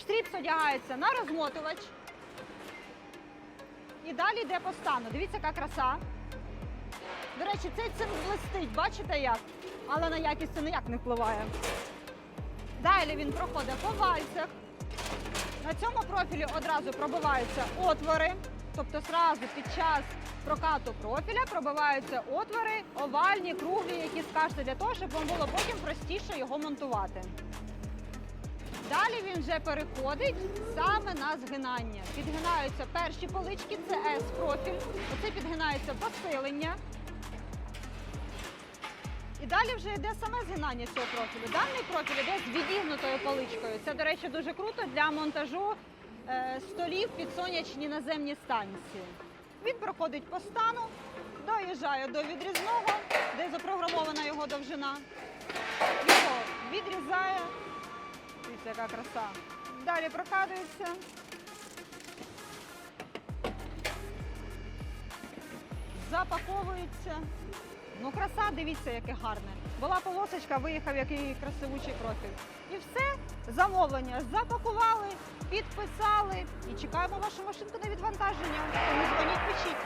Штріпс одягається на розмотувач. І далі йде по стану. Дивіться, яка краса. До речі, цей цинк блистить, бачите як? Але на якість це ніяк не впливає. Далі він проходить по вальцях. На цьому профілі одразу пробиваються отвори, тобто зразу під час прокату профіля пробиваються отвори, овальні, круглі, які скажете, для того, щоб вам було потім простіше його монтувати. Далі він вже переходить саме на згинання. Підгинаються перші полички, це S-профіль. Оце підгинається посилення. І далі вже йде саме згинання цього профілю. Даний профіль йде з відігнутою поличкою. Це, до речі, дуже круто для монтажу е, столів під сонячні наземні станції. Він проходить по стану, доїжджає до відрізного, де запрограмована його довжина. Його відрізає. Яка краса. Далі прокатується. Запаковується. Ну, краса, дивіться, яке гарне. Була полосочка, виїхав який красивучий профіль. І все, замовлення запакували, підписали і чекаємо вашу машинку на відвантаження. Тому дзвоніть, пишіть.